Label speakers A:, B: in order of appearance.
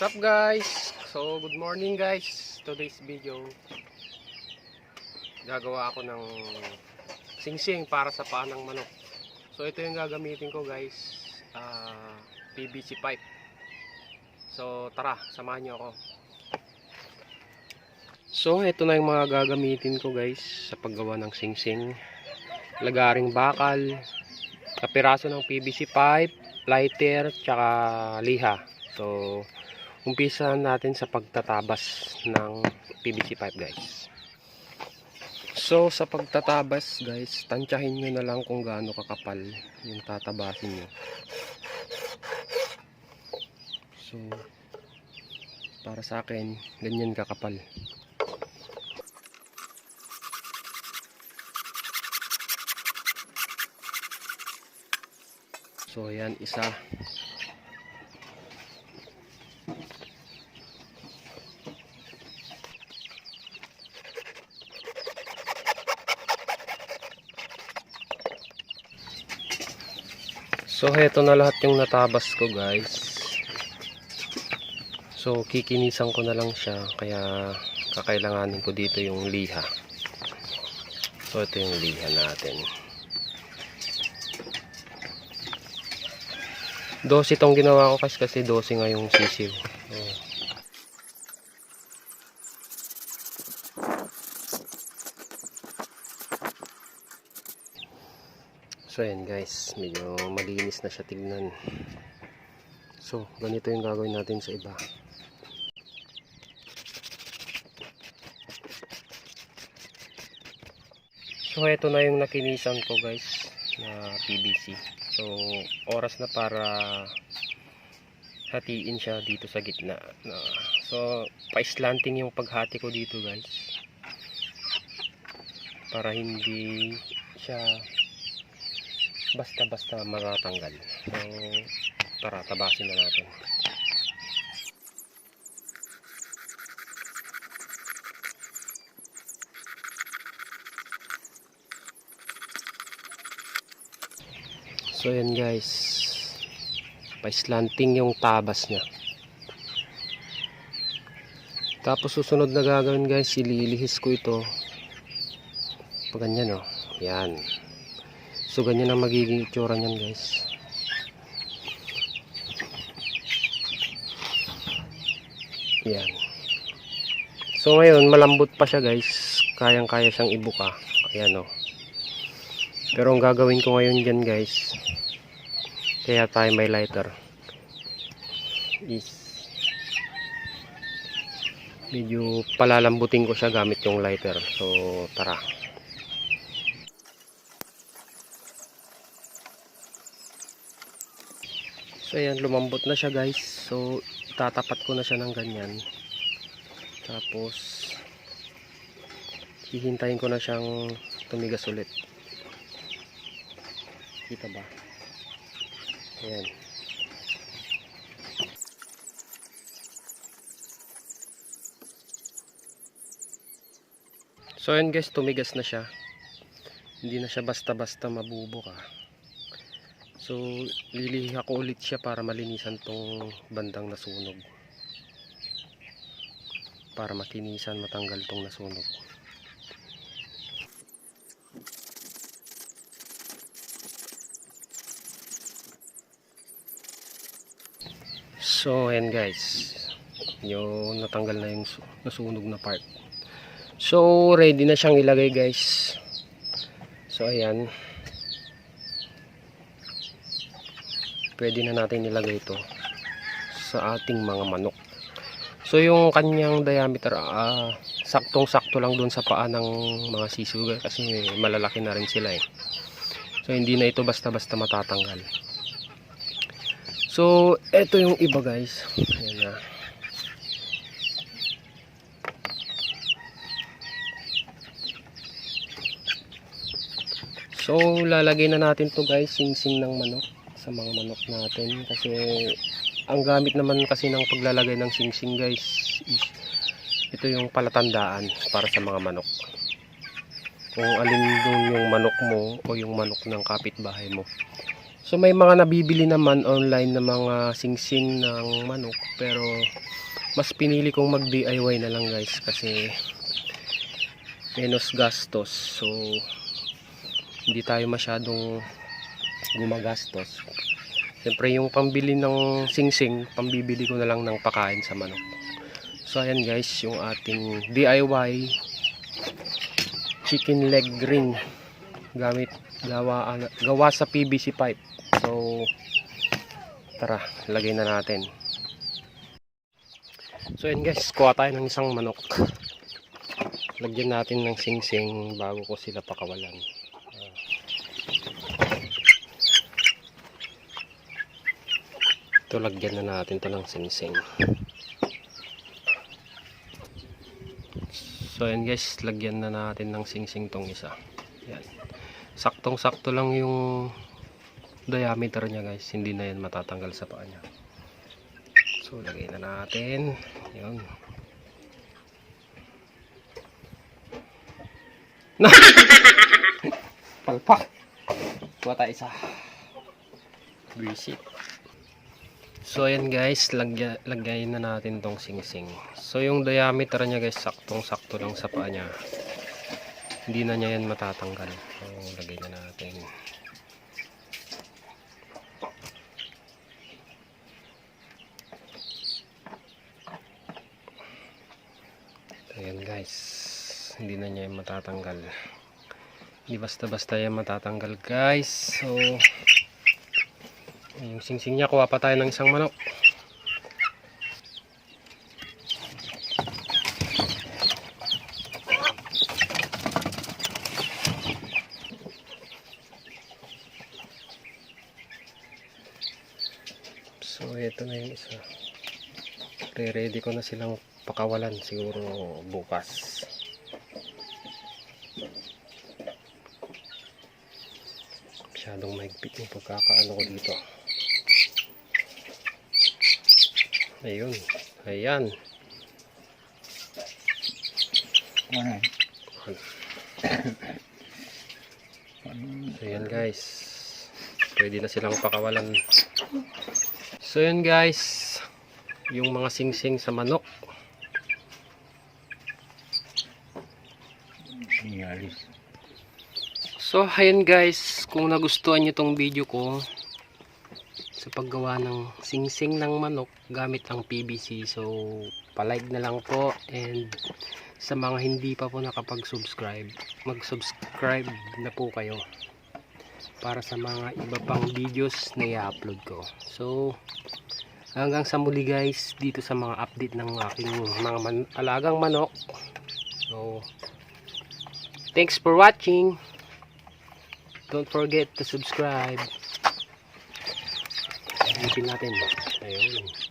A: What's up guys? So good morning guys. Today's video gagawa ako ng singsing para sa paa ng manok. So ito yung gagamitin ko guys. Ah, PVC pipe. So tara, samahan niyo ako. So ito na yung mga gagamitin ko guys sa paggawa ng singsing. Lagaring bakal, kapiraso ng PVC pipe, lighter, tsaka liha. So, umpisahan natin sa pagtatabas ng PVC pipe guys. So, sa pagtatabas guys, tansyahin nyo na lang kung gaano kakapal yung tatabasin nyo. So, para sa akin, ganyan kakapal. So, ayan, isa. So, heto na lahat yung natabas ko, guys. So, kikinisan ko na lang siya. Kaya, kakailanganin ko dito yung liha. So, ito yung liha natin. Dose itong ginawa ko kasi kasi dose nga yung sisiw. Oh. So ayan guys, medyo malinis na siya tignan. So, ganito yung gagawin natin sa iba. So, ito na yung nakinisan ko guys na PVC. So, oras na para hatiin siya dito sa gitna. Na, so, pa-slanting yung paghati ko dito guys. Para hindi siya basta-basta matatanggal. So, tara, tabasin na natin. So, yan guys. Pa-slanting yung tabas niya. Tapos, susunod na gagawin guys, ililihis ko ito. Pag ganyan, oh. Yan. So, ganyan ang magiging itsura niyan guys. Yan. So, ngayon, malambot pa siya guys. Kayang-kaya siyang ibuka. Ayan, oh. Pero ang gagawin ko ngayon dyan guys, kaya tayo may lighter, is medyo palalambutin ko siya gamit yung lighter. So, tara. So, ayan, lumambot na siya guys. So, tatapat ko na siya ng ganyan. Tapos, hihintayin ko na siyang tumigas ulit. Kita ba? Ayan. So ayan guys, tumigas na siya. Hindi na siya basta-basta mabubuka. So liliha ko ulit siya para malinisan tong bandang nasunog. Para matinisan, matanggal tong nasunog. So, ayan guys. Yung natanggal na yung su- nasunog na part. So, ready na siyang ilagay guys. So, ayan. Pwede na natin ilagay ito sa ating mga manok. So, yung kanyang diameter, ah, saktong-sakto lang dun sa paa ng mga sisiw kasi malalaki na rin sila eh. So, hindi na ito basta-basta matatanggal. So, eto yung iba guys. Ayan na. So, lalagay na natin to guys, sing-sing ng manok sa mga manok natin. Kasi, ang gamit naman kasi ng paglalagay ng sing-sing guys, is, ito yung palatandaan para sa mga manok. Kung alin doon yung manok mo o yung manok ng kapitbahay mo. So may mga nabibili naman online na mga singsing ng manok pero mas pinili kong mag DIY na lang guys kasi menos gastos. So hindi tayo masyadong gumagastos. Siyempre yung pambili ng singsing, pambibili ko na lang ng pakain sa manok. So ayan guys, yung ating DIY chicken leg ring gamit gawa, gawa sa PVC pipe. So tara, lagay na natin. So ayan guys, kuha tayo ng isang manok. Lagyan natin ng singsing bago ko sila pakawalan. Ito lagyan na natin to ng singsing. So ayan guys, lagyan na natin ng singsing tong isa. Yan. Saktong sakto lang yung diameter niya guys. Hindi na yan matatanggal sa paa niya. So lagay na natin. Yun. Palpak! Kuha tayo isa. Visit. So ayan guys, lagya, lagyan na natin tong singsing. So yung diameter niya guys, saktong sakto lang sa paa niya. Hindi na niya yan matatanggal. So lagay na natin. Ayan guys, hindi na niya yan matatanggal. Hindi basta-basta yan matatanggal guys. So yung singsing niya, kuha pa tayo ng isang manok. So, ito na yung isa. Re-ready ko na silang pakawalan siguro bukas. Masyadong mahigpit yung pagkakaano ko dito. Ayun. Ayan.
B: Ano?
A: So, yan guys. Pwede na silang pakawalan. So, yan guys. Yung mga singsing sa manok. So, ayan guys. Kung nagustuhan nyo tong video ko sa paggawa ng singsing ng manok gamit ang PVC. So, palike na lang po. And sa mga hindi pa po nakapag-subscribe, mag-subscribe na po kayo para sa mga iba pang videos na i-upload ko. So, hanggang sa muli guys dito sa mga update ng aking mga man alagang manok. So, thanks for watching. Don't forget to subscribe. Natin. Ayun.